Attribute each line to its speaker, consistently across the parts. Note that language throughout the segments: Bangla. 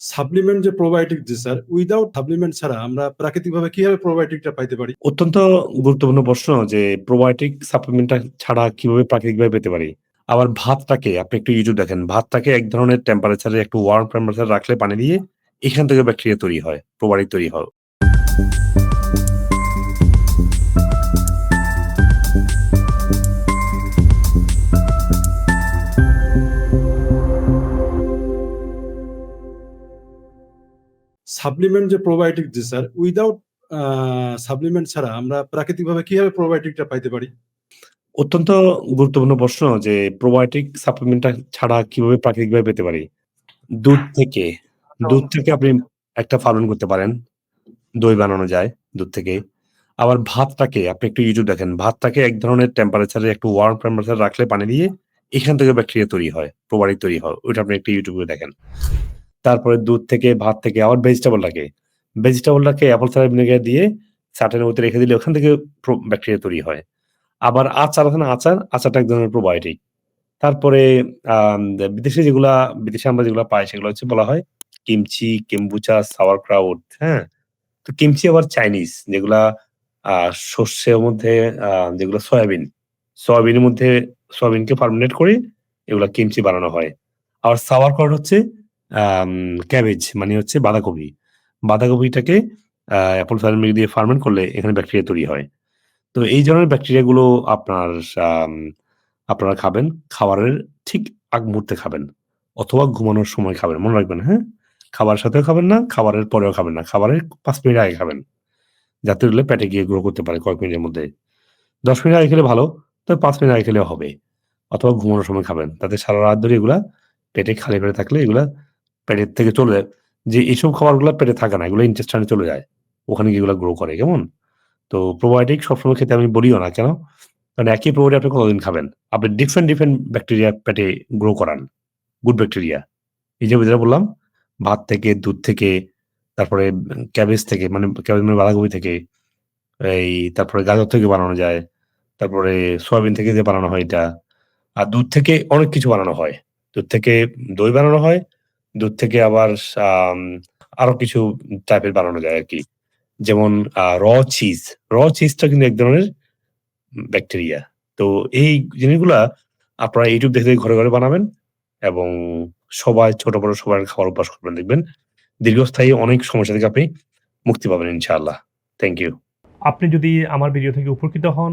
Speaker 1: সাপ্লিমেন্ট যে প্রোবায়োটিক যে স্যার উইদাউট সাপ্লিমেন্ট ছাড়া আমরা প্রাকৃতিক ভাবে কীভাবে প্রোবায়োটিকটা পাইতে পারি?
Speaker 2: অত্যন্ত গুরুত্বপূর্ণ প্রশ্ন যে প্রোবায়োটিক সাপ্লিমেন্টটা ছাড়া কীভাবে প্রাকৃতিক ভাবে পেতে পারি? আবার ভাতটাকে, আপনি একটু ইউটিউব দেখেন, ভাতটাকে এক ধরনের টেম্পারেচারে একটু ওয়ার্ম টেম্পারেচার রাখলে পানি দিয়ে এখান থেকে ব্যাকটেরিয়া তৈরি হয় প্রোবায়োটিক তৈরি হয়।
Speaker 1: সাপ্লিমেন্ট যে প্রোবায়োটিক যে স্যার উইদাউট সাপ্লিমেন্ট ছাড়া আমরা প্রাকৃতিকভাবে কীভাবে প্রোবায়োটিকটা পাইতে পারি?
Speaker 2: অত্যন্ত গুরুত্বপূর্ণ প্রশ্ন যে প্রোবায়োটিক সাপ্লিমেন্টটা ছাড়া কীভাবে প্রাকৃতিকভাবে পেতে পারি? দুধ থেকে দুধ থেকে আপনি একটা ফার্মেন্ট করতে পারেন দই বানানো যায় দুধ থেকে। আবার ভাতটাকে আপনি একটু ইউটিউব দেখেন ভাতটাকে এক ধরনের টেম্পারেচারে একটু ওয়ার্ম টেম্পারেচার রাখলে পানি দিয়ে এখান থেকে ব্যাকটেরিয়া তৈরি হয় প্রোবায়োটিক তৈরি হয় ওইটা আপনি একটু ইউটিউবে দেখেন। তারপরে দুধ থেকে, ভাত থেকে আবার ভেজিটেবলটাকে ভেজিটেবলটাকে অ্যাপল সাইডার ভিনেগার দিয়ে চাটের মধ্যে রেখে দিলে ওখান থেকে ব্যাকটেরিয়া তৈরি হয়। আবার আচার আছে না? আচার? আচারটা এক ধরনের প্রোবায়োটিক তারপরে বিদেশে যেগুলা, বিদেশে আমরা যেগুলো পাই সেগুলো হচ্ছে বলা হয় কিমচি কেম্বুচা সাওয়ার ক্রাউড হ্যাঁ? তো কিমচি আবার চাইনিজ যেগুলা শস্যের মধ্যে যেগুলো সয়াবিন। সয়াবিনের মধ্যে সয়াবিনকে ফার্মিনেট করে এগুলা কিমচি বানানো হয়। আর সাওয়ার ক্রাউড হচ্ছে ক্যাবেজ মানে হচ্ছে বাঁধাকপি। বাঁধাকপিটাকে অ্যাপল ফার্মিং দিয়ে ফার্মেন্ট করলে এখানে ব্যাকটেরিয়া তৈরি হয়। তো এই ধরনের ব্যাকটেরিয়াগুলো আপনার আপনারা খাবেন, খাবারের ঠিক আগ মুহূর্তে খাবেন, অথবা ঘুমানোর সময় খাবেন, মনে রাখবেন হ্যাঁ? খাবারের সাথেও খাবেন না, খাবারের পরেও খাবেন না, খাবারের পাঁচ মিনিট আগে খাবেন, যাতে হলে পেটে গিয়ে গ্রো করতে পারে কয়েক মিনিটের মধ্যে। দশ মিনিট আগে খেলে ভালো, তবে পাঁচ মিনিট আগে খেলেও হবে, অথবা ঘুমানোর সময় খাবেন, তাতে সারা রাত ধরে এগুলা পেটে খালি পেটে থাকলে এগুলা পেটের থেকে চলে যায়। যে এইসব খাবারগুলো পেটে থাকে না, এগুলো ইন্টেস্টাইনে চলে যায়। ওখানে গিয়ে গ্রো করে, কেমন? তো প্রোবায়োটিক সবসময় খেতে আমি বলিও না, কেন? কারণ একই প্রোবায়োটিক আপনি কতদিন খাবেন? আপনি ডিফারেন্ট ডিফারেন্ট ব্যাকটেরিয়া পেটে গ্রো করান। গুড ব্যাকটেরিয়া এই যে যেটা বললাম, ভাত থেকে, দুধ থেকে, তারপরে ক্যাবেজ থেকে মানে ক্যাবেজ মানে বাঁধাকপি থেকে, এই তারপরে গাজর থেকে বানানো যায়, তারপরে সয়াবিন থেকে যে বানানো হয় এটা, আর দুধ থেকে অনেক কিছু বানানো হয়। দুধ থেকে দই বানানো হয় দুধ থেকে আবার আরও কিছু টাইপের বানানো যায় আর কি যেমন র চিজ র চিজটা কিন্তু এক ধরনের ব্যাকটেরিয়া তো এই জিনিসগুলা আপনারা ইউটিউব দেখে ঘরে ঘরে বানাবেন এবং সবাই, ছোট বড় সবাই খাবার অভ্যাস করবেন, দেখবেন দীর্ঘস্থায়ী অনেক সমস্যা থেকে আপনি মুক্তি পাবেন, ইনশাআল্লাহ। থ্যাংক ইউ
Speaker 3: আপনি যদি আমার ভিডিও থেকে উপকৃত হন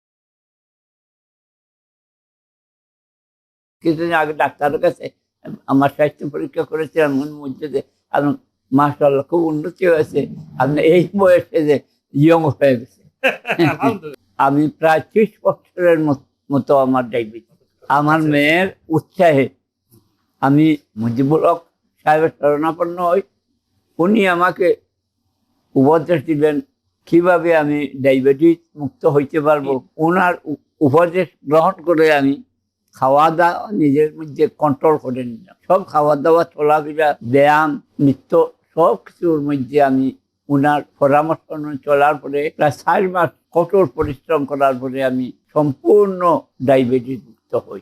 Speaker 4: কিছুদিন আগে ডাক্তারের কাছে আমার স্বাস্থ্য পরীক্ষা করেছিলাম মন মধ্যে যে আপনার মাসাল্লাহ খুব উন্নতি হয়েছে। আপনি এই বয়সে যে ইয়ং হয়ে গেছে আমি প্রায় ত্রিশ বছরের মতো আমার ডায়াবেটিস। আমার মেয়ের উৎসাহে আমি মুজিবুল হক সাহেবের শরণাপন্ন হই। উনি আমাকে উপদেশ দিলেন কীভাবে আমি ডায়াবেটিস মুক্ত হইতে পারব? ওনার উপদেশ গ্রহণ করে আমি খাওয়া দাওয়া নিজের মধ্যে কন্ট্রোল করে নিলাম। সব খাওয়া দাওয়া চলাফেরা, ব্যায়াম, নৃত্য, সব কিছুর মধ্যে আমি ওনার পরামর্শ চলার পরে, প্রায় চার মাস কঠোর পরিশ্রম করার পরে আমি সম্পূর্ণ ডায়াবেটিস মুক্ত হই।